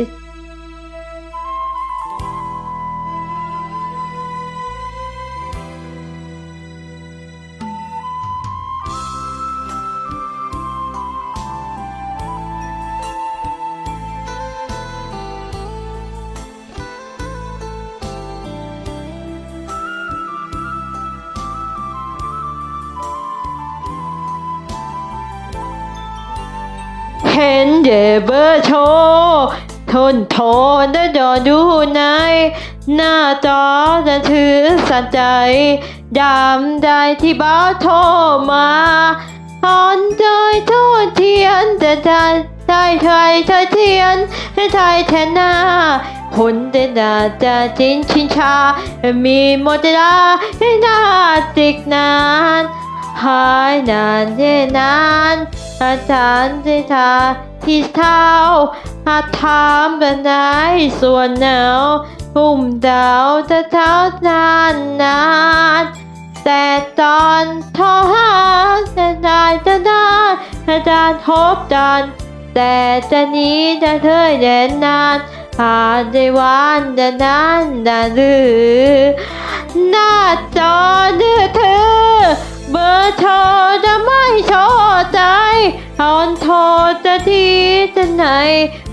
เห็นเดเบอร์โช ทนโทนได้ดอดูในหน้าจอจะถือสันใจยามใดที่บ้าโทรมาตอนใจโทษเทียนจะได้ได้ไทยเธอเทียนให้ไทยแทนหน้าคนเดินดาจะจินชินชา มีหมดเวลาให้หน้าติกนานหายนานเท่นาน อาจารย์ที่ทาที่เท้าอาถามบันไดส่วนหนาวปุ่มดาวจะเท้านานนานแต่ตอนทอหาจะได้จะได้อาจารย์ทบดันแต่จะนี้จะเธอเด่นนานผ่านได้วันจะนานดานหรือหน้าต้อ ทีจะไหน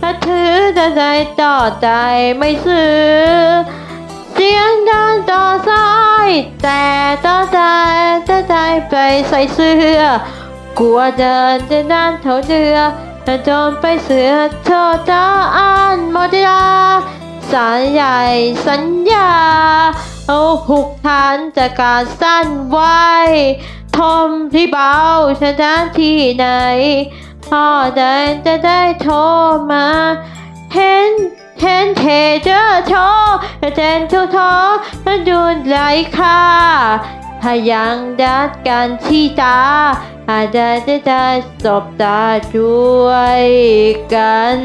ถ้าถือจะใจต่อใจไม่ซื้อ เสียงดังต่อสาย แต่ต่อใจจะใจไปใส่เสื้อกลัวเดินจะนานเท่าเดือถ้าโดนไปเสือเธอจะอ่านหมดเวลาสัญญาสัญญา เอาหุกฐานจากการสั้นไว้ทมที่เบาชนะที่ไหน พ่อเดินจะได้โทรมาเห็นเห็นเทเจอโทรเจนทุกท้อมันดูไหลค่าพยังดัดกันที่ตาอาจจะจะได้สบตาด้วยกัน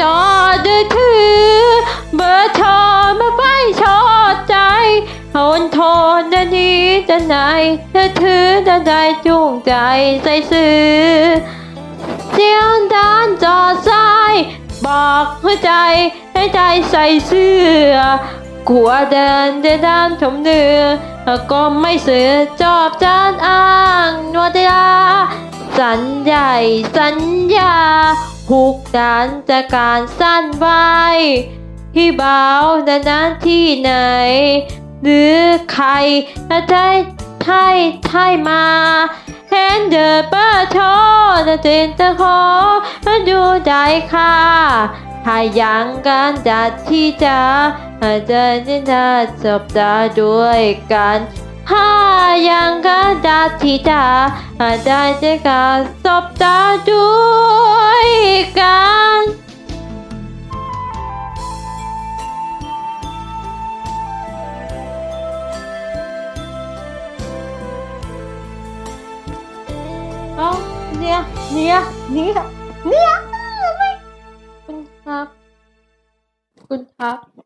จอดือถือ เบอร์โทรมาไม่ชอบใจทนโทนจะนี้จะไหนจะถือจะได้จูงใจใส่ซื้อเสียงด้านจอซ้ายบอกหัวใจให้ใจใส่เสื้อกลัวเดินจะด้านถมเนื้อก็ไม่เสือจอบจานอ้างนวดยา สัญญาสัญญาหุกดานจากการสั้นไว้ ที่เบาแต่นั้นที่ไหน หรือใครจะได้ไทยไทยมาเห็นเดอเปอร์โชจะเจนจะขอมาดูใจค่ะถ้ายังกันจัดที่จะอาจจะจะจบตาด้วยกันถ้า ยังกันจัดที่จอาจจะจะการจบตาด้วยกันเอาเนี่ยเนี่ยเนี่ยเนี่ยไม่คุณครับ คุณครับ